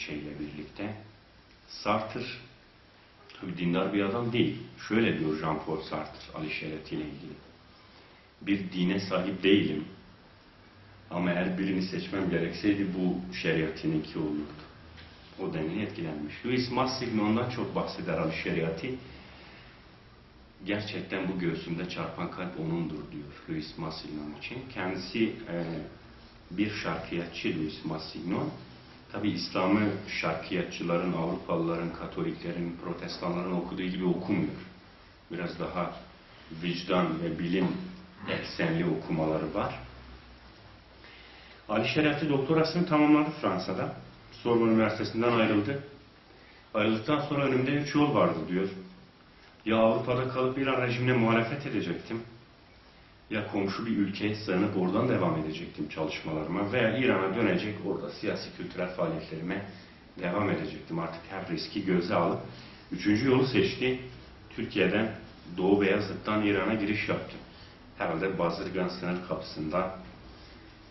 şeyle birlikte. Sartre tabi dindar bir adam değil. Şöyle diyor Jean-Paul Sartre Ali Şereti ile ilgili. Bir dine sahip değilim. Ama eğer birini seçmem gerekseydi bu şeriatininki olurdu. O denli etkilenmiş. Louis Massignon'dan çok bahseder Ali Şeriati. Gerçekten bu göğsümde çarpan kalp onundur diyor Louis Massignon için. Kendisi e, bir şarkiyatçı Louis Massignon. Tabi İslam'ı şarkiyatçıların, Avrupalıların, Katoliklerin, Protestanların okuduğu gibi okumuyor. Biraz daha vicdan ve bilim eksenli okumaları var. Ali Şerefli doktorasını tamamladı Fransa'da. Sorbonne Üniversitesi'nden ayrıldı. Ayrıldıktan sonra önümde üç yol vardı diyor. Ya Avrupa'da kalıp İran rejimine muhalefet edecektim. Ya komşu bir ülkeye sığınıp oradan devam edecektim çalışmalarıma veya İran'a dönecek orada siyasi kültürel faaliyetlerime devam edecektim. Artık her riski göze alıp üçüncü yolu seçti. Türkiye'den Doğu Beyazıt'tan İran'a giriş yaptı. Herhalde Bazırgan sınır kapısında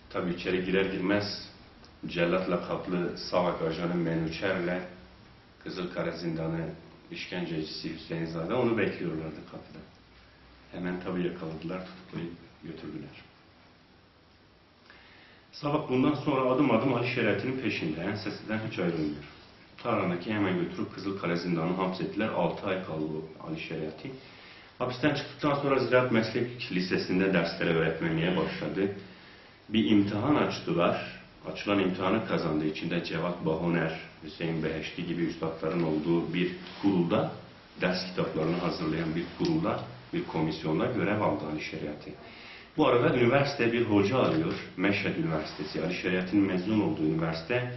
tabi içeri girer girmez cellat lakaplı Savak ajanı Menuçer'le Kızılkara zindanı işkencecisi Hüseyin Zade onu bekliyorlardı kapıda. Hemen tabi yakaladılar, tutuklayıp götürdüler. Savak bundan sonra adım adım Ali Şeref'in peşinde, ensesinden hiç ayrılmıyor. Tarhan'daki hemen götürüp Kızılkara zindanı hapsettiler. 6 ay kaldı Ali Şeref'i. Hapisten çıktıktan sonra Ziraat Meslek Lisesi'nde derslere öğretmenliğe başladı. Bir imtihan açtılar. Açılan imtihanı kazandığı için de Cevat Bahoner, Hüseyin Beheşti gibi üstadların olduğu bir kurulda, ders kitaplarını hazırlayan bir kurulda, bir komisyonda görev aldı Ali Şeriat'i. Bu arada üniversite bir hoca arıyor. Meşhed Üniversitesi, Ali Şeriat'in mezun olduğu üniversite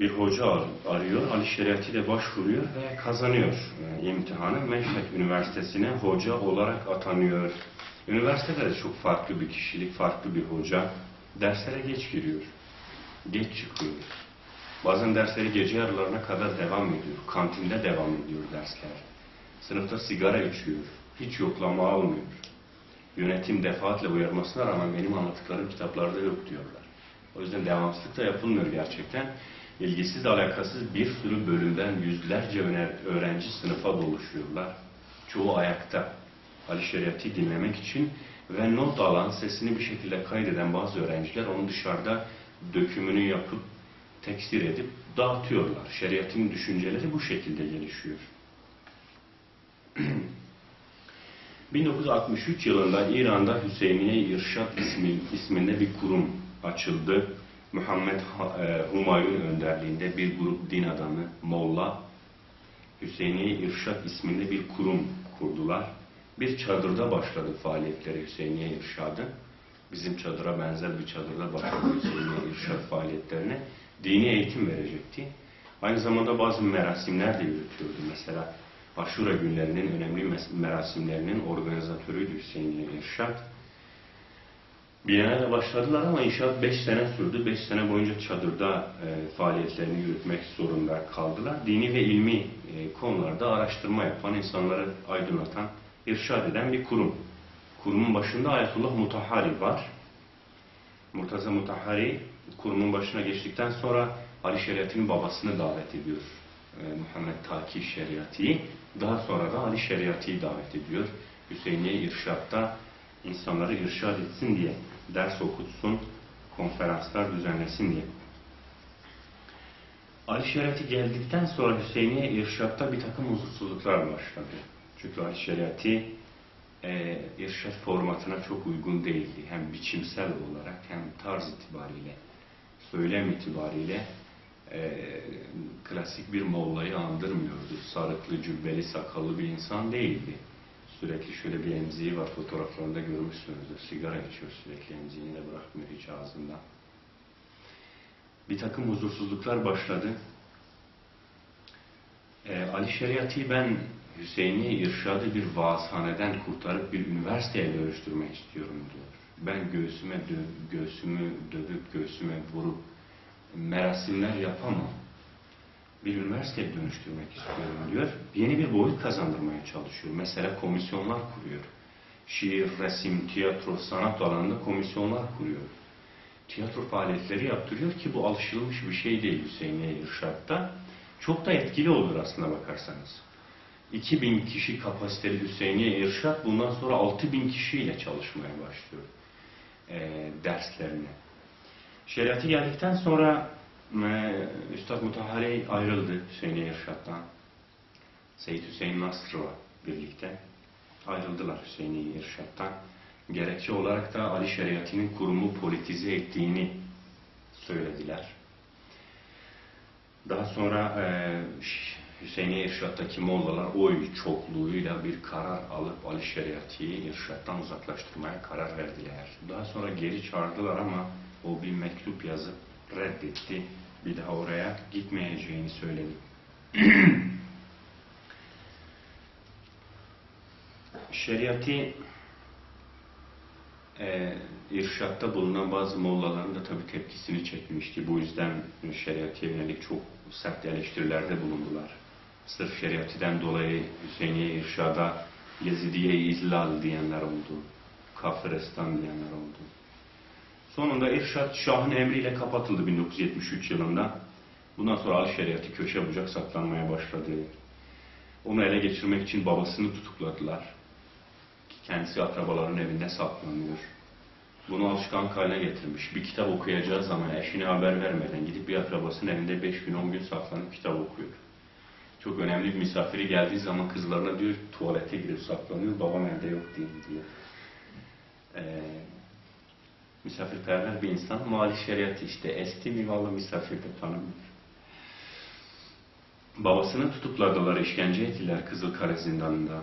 bir hoca arıyor. Ali Şeriat'i de başvuruyor ve kazanıyor e, imtihanı. Meşhed Üniversitesi'ne hoca olarak atanıyor. Üniversitede de çok farklı bir kişilik, farklı bir hoca. Derslere geç giriyor. Geç çıkıyor. Bazen dersleri gece yarılarına kadar devam ediyor. Kantinde devam ediyor dersler. Sınıfta sigara içiyor. Hiç yoklama almıyor. Yönetim defaatle uyarmasına rağmen benim anlattıklarım kitaplarda yok diyorlar. O yüzden devamsızlık da yapılmıyor gerçekten. İlgisiz alakasız bir sürü bölümden yüzlerce öğrenci sınıfa doluşuyorlar. Çoğu ayakta. Ali Şeriat'i dinlemek için ve not alan, sesini bir şekilde kaydeden bazı öğrenciler onu dışarıda dökümünü yapıp tekstil edip dağıtıyorlar. Şeriatın düşünceleri bu şekilde gelişiyor. 1963 yılında İran'da Hüseyniye İrşad ismi, isminde bir kurum açıldı. Muhammed e, Humayun önderliğinde bir grup din adamı, Molla, Hüseyniye İrşad isminde bir kurum kurdular. Bir çadırda başladı faaliyetleri Hüseyniye İrşad'ın. Bizim çadıra benzer bir çadırda başladı Hüseyniye İrşad faaliyetlerine. Dini eğitim verecekti. Aynı zamanda bazı merasimler de yürütüyordu. Mesela Aşura günlerinin önemli merasimlerinin organizatörüydü Hüseyniye İrşad. Biennale başladılar ama inşaat 5 sene sürdü. 5 sene boyunca çadırda e, faaliyetlerini yürütmek zorunda kaldılar. Dini ve ilmi e, konularda araştırma yapan, insanları aydınlatan, irşad eden bir kurum. Kurumun başında Ayetullah Mutahari var. Murtaza Mutahari kurumun başına geçtikten sonra Ali Şeriat'ın babasını davet ediyor. E, Muhammed Taki Şeriat'i. Daha sonra da Ali Şeriat'i davet ediyor. Hüseyniye İrşad'da insanları irşad etsin diye ders okutsun, konferanslar düzenlesin diye. Ali Şeriat'i geldikten sonra Hüseyniye İrşad'da bir takım huzursuzluklar başladı. Çünkü Ali Şeriat'i e, irşad formatına çok uygun değildi. Hem biçimsel olarak hem tarz itibariyle, söylem itibariyle e, klasik bir Molla'yı andırmıyordu. Sarıklı, cübbeli, sakallı bir insan değildi. Sürekli şöyle bir emziği var, fotoğraflarında görmüşsünüzdür. Sigara içiyor sürekli, emziğini de bırakmıyor hiç ağzında. Bir takım huzursuzluklar başladı. Ee, Ali Şeriat'i ben Hüseyin'i irşadı bir vaazhaneden kurtarıp bir üniversiteye dönüştürmek istiyorum diyor. Ben göğsüme dö göğsümü dövüp göğsüme vurup merasimler yapamam. Bir üniversiteye dönüştürmek istiyorum diyor. Yeni bir boyut kazandırmaya çalışıyor. Mesela komisyonlar kuruyor. Şiir, resim, tiyatro, sanat alanında komisyonlar kuruyor. tiyatro faaliyetleri yaptırıyor ki bu alışılmış bir şey değil Hüseyin'e irşatta. Çok da etkili olur aslına bakarsanız. 2000 kişi kapasiteli Hüseyin'e irşat bundan sonra 6000 kişiyle çalışmaya başlıyor e, derslerine. Şeriatı geldikten sonra e, Üstad Mutahhari ayrıldı Hüseyin'e irşattan. Seyyid Hüseyin Nasr'la birlikte ayrıldılar Hüseyin'i irşattan. Gerekçe olarak da Ali Şeriati'nin kurumu politize ettiğini söylediler. Daha sonra e, Hüseyin'i irşattaki mollalar oy çokluğuyla bir karar alıp Ali Şeriati'yi irşattan uzaklaştırmaya karar verdiler. Daha sonra geri çağırdılar ama o bir mektup yazıp reddetti. Bir daha oraya gitmeyeceğini söyledi. Şeriatı e, irşatta bulunan bazı mollaların da tabii tepkisini çekmişti. Bu yüzden şeriata yönelik çok sert eleştirilerde bulundular. Sırf şeriatiden dolayı Hüseyin'e irşada Yezidiye izlal diyenler oldu. Kafirestan diyenler oldu. Sonunda irşat Şah'ın emriyle kapatıldı 1973 yılında. Bundan sonra al şeriatı köşe bucak saklanmaya başladı. Onu ele geçirmek için babasını tutukladılar. Kendisi akrabaların evinde saklanıyor. Bunu alışkanlık haline getirmiş. Bir kitap okuyacağı zaman eşine haber vermeden gidip bir akrabasının evinde 5 gün 10 gün saklanıp kitap okuyor. Çok önemli bir misafiri geldiği zaman kızlarına diyor tuvalete girip saklanıyor. Babam evde yok diye diyor. Ee, misafirperver bir insan. Mali şeriatı işte eski mivalı misafir de tanımıyor. Babasını tutukladılar, işkence ettiler Kızılkale zindanında.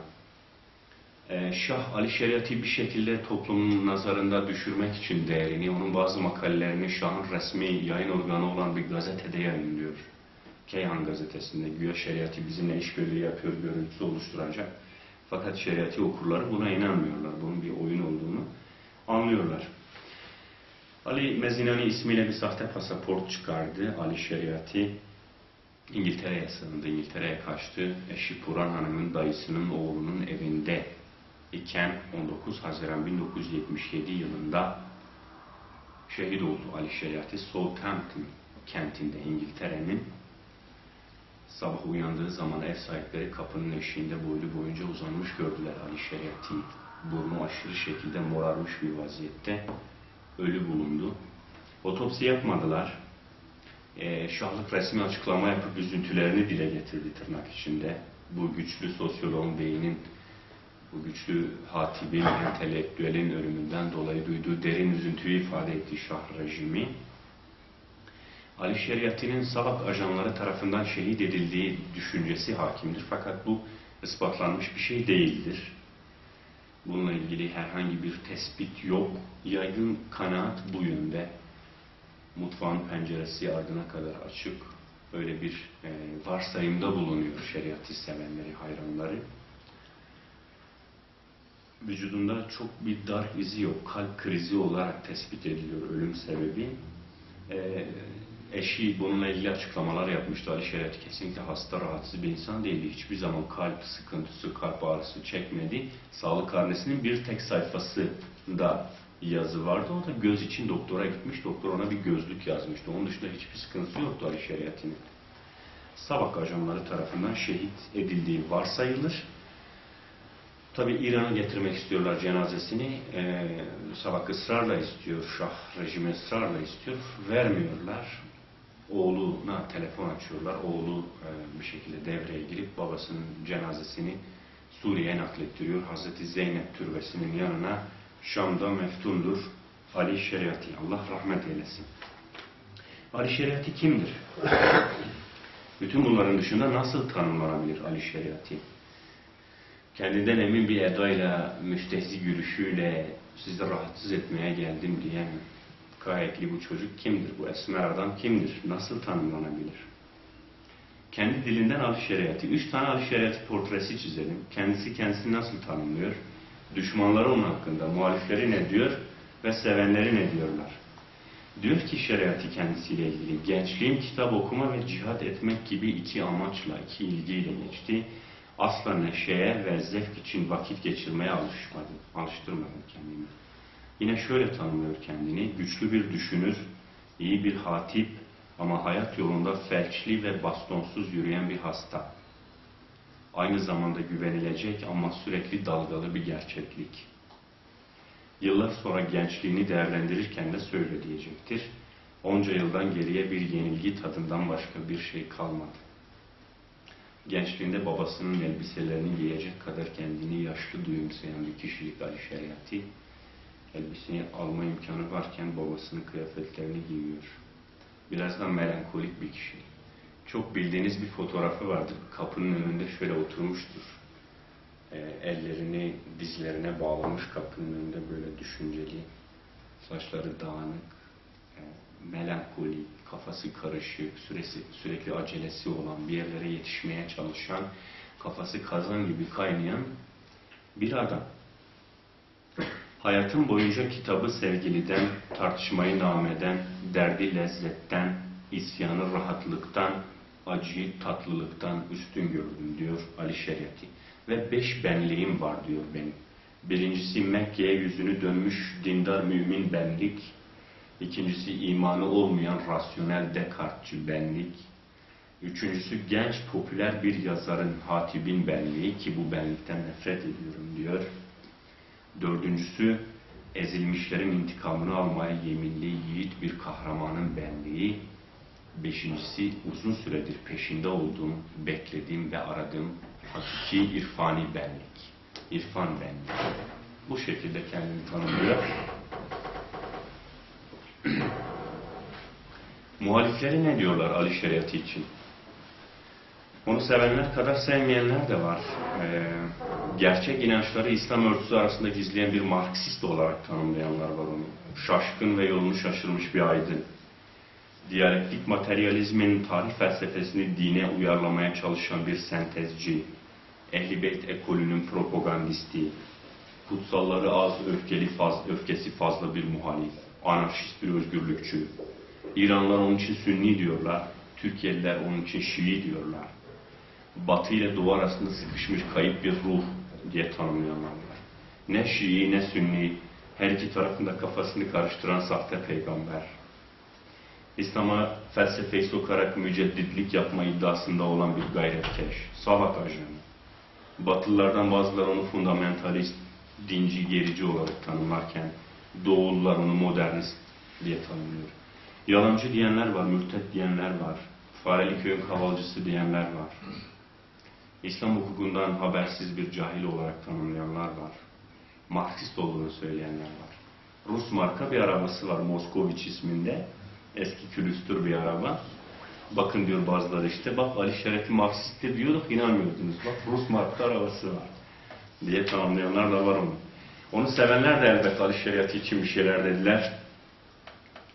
Ee, Şah Ali Şeriat'ı bir şekilde toplumun nazarında düşürmek için değerini, onun bazı makalelerini Şah'ın resmi yayın organı olan bir gazetede yayınlıyor. Keyhan gazetesinde güya şeriatı bizimle işbirliği yapıyor, görüntüsü oluşturacak. Fakat şeriatı okurları buna inanmıyorlar. Bunun bir oyun olduğunu anlıyorlar. Ali Mezinani ismiyle bir sahte pasaport çıkardı. Ali Şeriatı İngiltere'ye sığındı, İngiltere'ye kaçtı. Eşi Puran Hanım'ın dayısının oğlunun evinde iken 19 Haziran 1977 yılında şehit oldu Ali Şeriatı Southampton kentinde İngiltere'nin sabah uyandığı zaman ev sahipleri kapının eşiğinde boylu boyunca uzanmış gördüler Ali Şeriatı. Burnu aşırı şekilde morarmış bir vaziyette ölü bulundu. Otopsi yapmadılar. Ee, şahlık resmi açıklama yapıp üzüntülerini dile getirdi tırnak içinde. Bu güçlü sosyoloğun beynin bu güçlü hatibin, entelektüelin ölümünden dolayı duyduğu derin üzüntüyü ifade etti Şah rejimi. Ali Şeriati'nin Salak ajanları tarafından şehit edildiği düşüncesi hakimdir. Fakat bu ispatlanmış bir şey değildir. Bununla ilgili herhangi bir tespit yok. Yaygın kanaat bu yönde. Mutfağın penceresi ardına kadar açık. Öyle bir e, varsayımda bulunuyor şeriatı sevenleri, hayranları vücudunda çok bir darp izi yok. Kalp krizi olarak tespit ediliyor ölüm sebebi. Ee, eşi bununla ilgili açıklamalar yapmıştı. Ali Şeref kesinlikle hasta, rahatsız bir insan değildi. Hiçbir zaman kalp sıkıntısı, kalp ağrısı çekmedi. Sağlık karnesinin bir tek sayfasında yazı vardı. O da göz için doktora gitmiş. Doktor ona bir gözlük yazmıştı. Onun dışında hiçbir sıkıntısı yoktu Ali Şeriat'ın. Sabah ajanları tarafından şehit edildiği varsayılır. Tabi İran'a getirmek istiyorlar cenazesini. Ee, Savak ısrarla istiyor, Şah rejimi ısrarla istiyor. Vermiyorlar. Oğluna telefon açıyorlar. Oğlu e, bir şekilde devreye girip babasının cenazesini Suriye'ye naklettiriyor. Hazreti Zeynep türbesinin yanına Şam'da meftundur. Ali Şeriati. Allah rahmet eylesin. Ali Şeriati kimdir? Bütün bunların dışında nasıl tanımlanabilir Ali Şeriati? kendinden emin bir edayla, müstehzi gülüşüyle sizi rahatsız etmeye geldim diyen gayetli bu çocuk kimdir? Bu esmer adam kimdir? Nasıl tanımlanabilir? Kendi dilinden al şeriatı. Üç tane al şeriatı portresi çizelim. Kendisi kendisini nasıl tanımlıyor? Düşmanları onun hakkında, muhalifleri ne diyor ve sevenleri ne diyorlar? Diyor ki şeriatı kendisiyle ilgili gençliğim kitap okuma ve cihat etmek gibi iki amaçla, iki ilgiyle geçti asla neşeye ve zevk için vakit geçirmeye alışmadım, alıştırmadım kendimi. Yine şöyle tanımlıyor kendini. Güçlü bir düşünür, iyi bir hatip ama hayat yolunda felçli ve bastonsuz yürüyen bir hasta. Aynı zamanda güvenilecek ama sürekli dalgalı bir gerçeklik. Yıllar sonra gençliğini değerlendirirken de söyle diyecektir. Onca yıldan geriye bir yenilgi tadından başka bir şey kalmadı. Gençliğinde babasının elbiselerini giyecek kadar kendini yaşlı duyumsayan bir kişilik Ali Şeriat'i, elbiseyi alma imkanı varken babasının kıyafetlerini giyiyor. Biraz da melankolik bir kişi. Çok bildiğiniz bir fotoğrafı vardır. Kapının önünde şöyle oturmuştur. E, ellerini dizlerine bağlamış kapının önünde böyle düşünceli. Saçları dağınık, e, melankolik, kafası karışık, süresi, sürekli acelesi olan, bir yerlere yetişmeye çalışan, kafası kazan gibi kaynayan bir adam. Hayatım boyunca kitabı sevgiliden, tartışmayı nameden, derdi lezzetten, isyanı rahatlıktan, acıyı tatlılıktan üstün gördüm diyor Ali Şeriat'i. Ve beş benliğim var diyor benim. Birincisi Mekke'ye yüzünü dönmüş dindar mümin benlik. İkincisi imanı olmayan rasyonel Descartes'çi benlik. Üçüncüsü genç popüler bir yazarın hatibin benliği ki bu benlikten nefret ediyorum diyor. Dördüncüsü ezilmişlerin intikamını almaya yeminli yiğit bir kahramanın benliği. Beşincisi uzun süredir peşinde olduğum, beklediğim ve aradığım hakiki irfani benlik. İrfan benlik. Bu şekilde kendini tanımlıyor. Muhalifleri ne diyorlar Ali Şeriatı için? Onu sevenler kadar sevmeyenler de var. Ee, gerçek inançları İslam örtüsü arasında gizleyen bir Marksist olarak tanımlayanlar var onu. Şaşkın ve yolunu şaşırmış bir aydın. Diyalektik materyalizmin tarih felsefesini dine uyarlamaya çalışan bir sentezci. Ehl-i Beyt ekolünün propagandisti. Kutsalları az, öfkeli faz, öfkesi fazla bir muhalif. Anarşist bir özgürlükçü. İranlılar onun için Sünni diyorlar. Türkiye'liler onun için Şii diyorlar. Batı ile Doğu arasında sıkışmış kayıp bir ruh diye tanımlayanlar var. Ne Şii ne Sünni, her iki tarafında kafasını karıştıran sahte peygamber. İslam'a felsefeyi sokarak mücedditlik yapma iddiasında olan bir gayretkeş, salak ajanı. Batılılardan bazıları onu fundamentalist, dinci, gerici olarak tanımlarken Doğullar onu modernist diye tanımlıyor. Yalancı diyenler var, mürtet diyenler var. Fareli köyün kavalcısı diyenler var. İslam hukukundan habersiz bir cahil olarak tanımlayanlar var. Marksist olduğunu söyleyenler var. Rus marka bir arabası var Moskoviç isminde. Eski külüstür bir araba. Bakın diyor bazıları işte bak Ali Şeref'i Marksist de diyorduk inanmıyordunuz. Bak Rus marka arabası var. Diye tanımlayanlar da var onu. Onu sevenler de elbette Ali Şeriatı için bir şeyler dediler.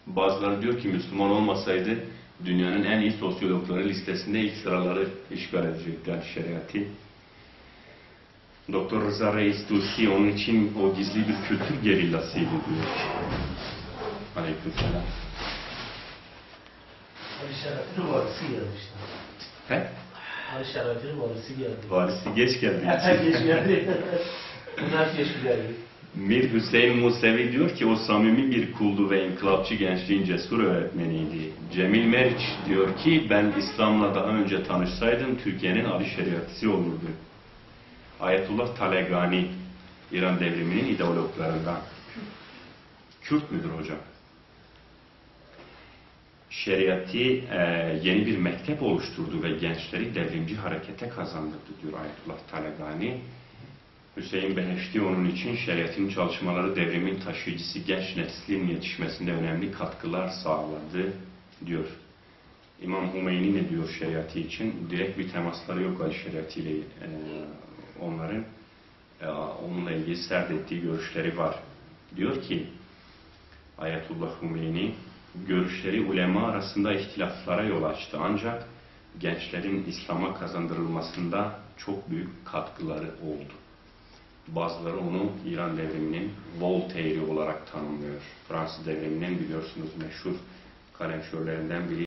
Bazıları diyor ki Müslüman olmasaydı dünyanın en iyi sosyologları listesinde ilk sıraları işgal edecekti Ali Şeriatı. Doktor Rıza Reis Dursi onun için o gizli bir kültür gerillasıydı diyor. Aleykümselam. Ali Şeref'in varisi geldi işte. He? Ali Şeref'in varisi geldi. Varisi geç geldi. Geç geldi. Bunlar geç geldi. Mir Hüseyin Musevi diyor ki o samimi bir kuldu ve inkılapçı gençliğin cesur öğretmeniydi. Cemil Meriç diyor ki ben İslam'la daha önce tanışsaydım Türkiye'nin Ali Şeriatısı olurdu. Ayetullah Talegani İran devriminin ideologlarından. Kürt müdür hocam? Şeriatı e, yeni bir mektep oluşturdu ve gençleri devrimci harekete kazandırdı diyor Ayetullah Talegani. Hüseyin Beheşti onun için şeriatın çalışmaları devrimin taşıyıcısı genç neslin yetişmesinde önemli katkılar sağladı diyor. İmam Hümeyni ne diyor şeriatı için? Direkt bir temasları yok Ali şeriatı ile e, onların e, onunla ilgili serdettiği görüşleri var. Diyor ki Ayetullah Hümeyni görüşleri ulema arasında ihtilaflara yol açtı ancak gençlerin İslam'a kazandırılmasında çok büyük katkıları oldu. Bazıları onu İran devriminin Voltaire'i olarak tanımlıyor. Fransız devriminin biliyorsunuz meşhur kalemşörlerinden biri